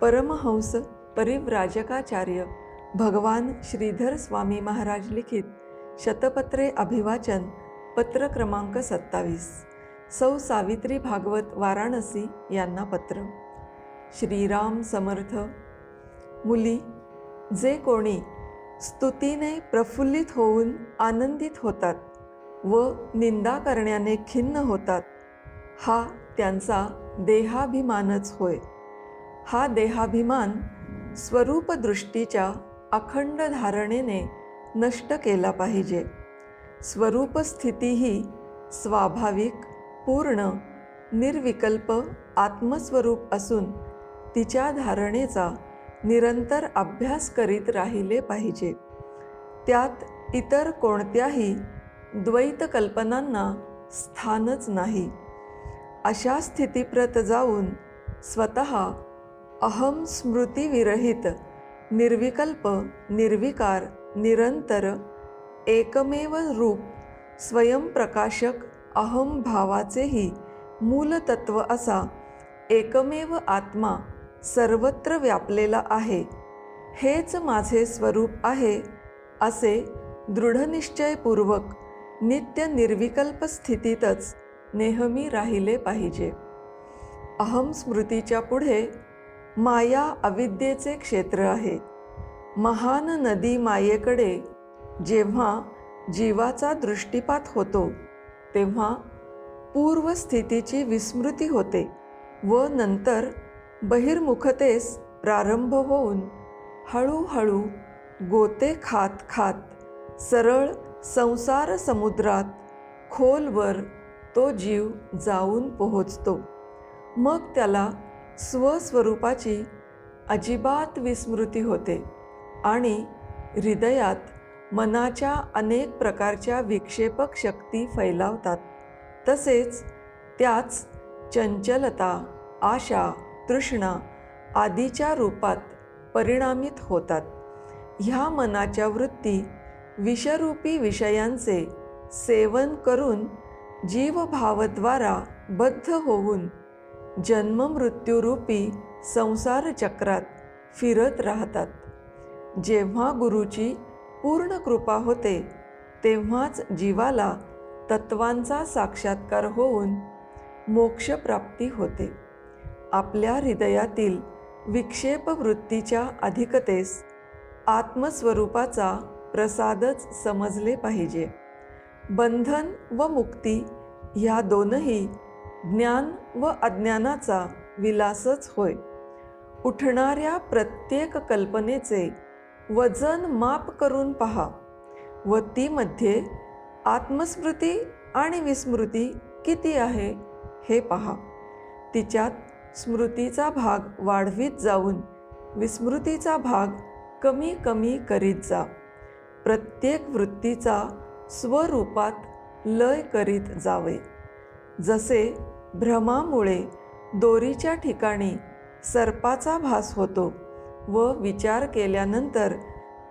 परमहंस परिव्राजकाचार्य भगवान श्रीधर स्वामी महाराज लिखित शतपत्रे अभिवाचन पत्र क्रमांक सत्तावीस. सौ सावित्री भागवत वाराणसी यांना पत्र. श्रीराम समर्थ. मुली जे कोणी स्तुतीने प्रफुल्लित होऊन आनंदित होतात व निंदा करण्याने खिन्न होतात हा त्यांचा देहाभिमानच होय. हा देहाभिमान स्वरूपदृष्टीच्या अखंड धारणेने नष्ट केला पाहिजे. स्वरूपस्थिती ही स्वाभाविक पूर्ण निर्विकल्प आत्मस्वरूप असून तिच्या धारणेचा निरंतर अभ्यास करीत राहिले पाहिजे. त्यात इतर कोणत्याही द्वैत कल्पनांना स्थानच नाही. अशा स्थितीप्रत जाऊन स्वतः अहम स्मृतीविरहित निर्विकल्प निर्विकार निरंतर एकमेव रूप स्वयंप्रकाशक अहम भावाचेही मूलतत्व असा एकमेव आत्मा सर्वत्र व्यापलेला आहे. हेच माझे स्वरूप आहे असे दृढनिश्चयपूर्वक नित्य निर्विकल्प स्थितीतच नेहमी राहिले पाहिजे. अहम स्मृतीच्या पुढे माया अविद्येचे क्षेत्र आहे. महान नदी मायेकडे जेव्हा जीवाचा दृष्टिपात होतो तेव्हा पूर्वस्थितीची विस्मृती होते व नंतर बहिर्मुखतेस प्रारंभ होऊन हळूहळू गोते खात खात सरळ संसार समुद्रात खोलवर तो जीव जाऊन पोहोचतो. मग त्याला स्वस्वरूपाची अजिबात विस्मृती होते आणि हृदयात मनाच्या अनेक प्रकारच्या विक्षेपक शक्ती फैलावतात. तसेच त्याच चंचलता आशा तृष्णा आदीच्या रूपात परिणामित होतात. ह्या मनाच्या वृत्ती विषरूपी विषयांचे सेवन करून जीवभावद्वारा बद्ध होऊन जन्ममृत्यूरूपी संसार चक्रात फिरत राहतात. जेव्हा गुरुची पूर्ण कृपा होते तेव्हाच जीवाला तत्वांचा साक्षात्कार होऊन मोक्षप्राप्ती होते. आपल्या हृदयातील विक्षेप वृत्तीच्या अधिकतेस आत्मस्वरूपाचा प्रसादच समजले पाहिजे. बंधन व मुक्ती ह्या दोनही ज्ञान व अज्ञानाचा विलासच होय. उठणाऱ्या प्रत्येक कल्पनेचे वजन माप करून पहा व ती मध्ये आत्मस्मृती आणि विस्मृती किती आहे हे पहा. तिच्यात स्मृतीचा भाग वाढवीत जाऊन विस्मृतीचा भाग कमी कमी करीत जा. प्रत्येक वृत्तीचा स्वरूपात लय करीत जावे. जसे भ्रमामुळे दोरीच्या ठिकाणी सर्पाचा भास होतो व विचार केल्यानंतर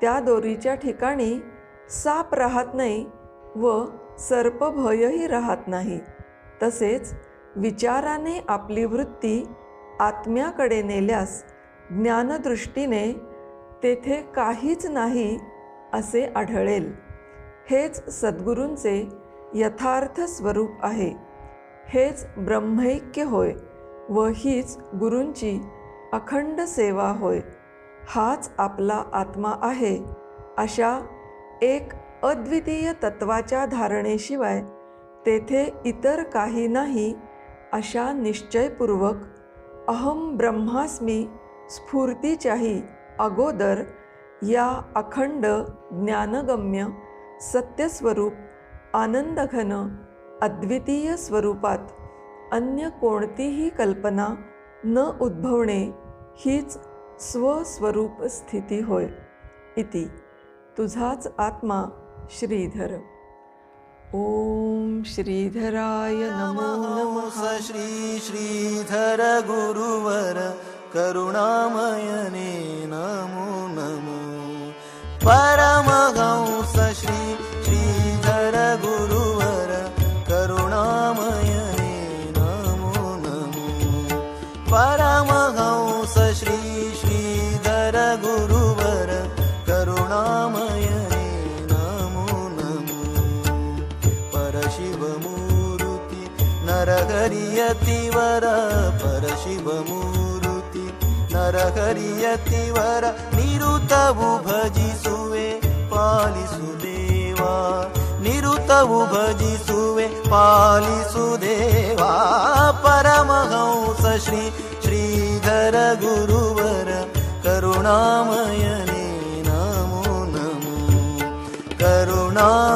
त्या दोरीच्या ठिकाणी साप राहत नाही व सर्पभयही राहत नाही. तसेच विचाराने आपली वृत्ती आत्म्याकडे नेल्यास ज्ञानदृष्टीने तेथे काहीच नाही असे आढळेल. हेच सद्गुरूंचे यथार्थ स्वरूप आहे. हेच ब्रह्मैक्य होय व हीच गुरूंची अखंड सेवा होय. हाच आपला आत्मा आहे. अशा एक अद्वितीय तत्वाच्या धारणेशिवाय तेथे इतर काही नाही अशा निश्चयपूर्वक अहम ब्रह्मास्मी स्फूर्तीच्याही अगोदर या अखंड ज्ञानगम्य सत्यस्वरूप आनंदघन अद्वितीय स्वरूपात अन्य कोणतीही कल्पना न उद्भवणे हीच स्वस्वरूप स्थिती होय इति तुझाच आत्मा श्रीधर. ओम श्रीधराय नमो नमः. श्री श्रीधर गुरुवर करुणामयने नमो नरहरियतिवर परशिवमूर्ति नरहरियतिवर निरुतवु भजिसुवे पालिसुदेवा। निरुतवु भजिसुवे पालिसुदेवा। परमहंस श्री श्रीधर गुरुवर करुणामयने नमो नमो। करुणाम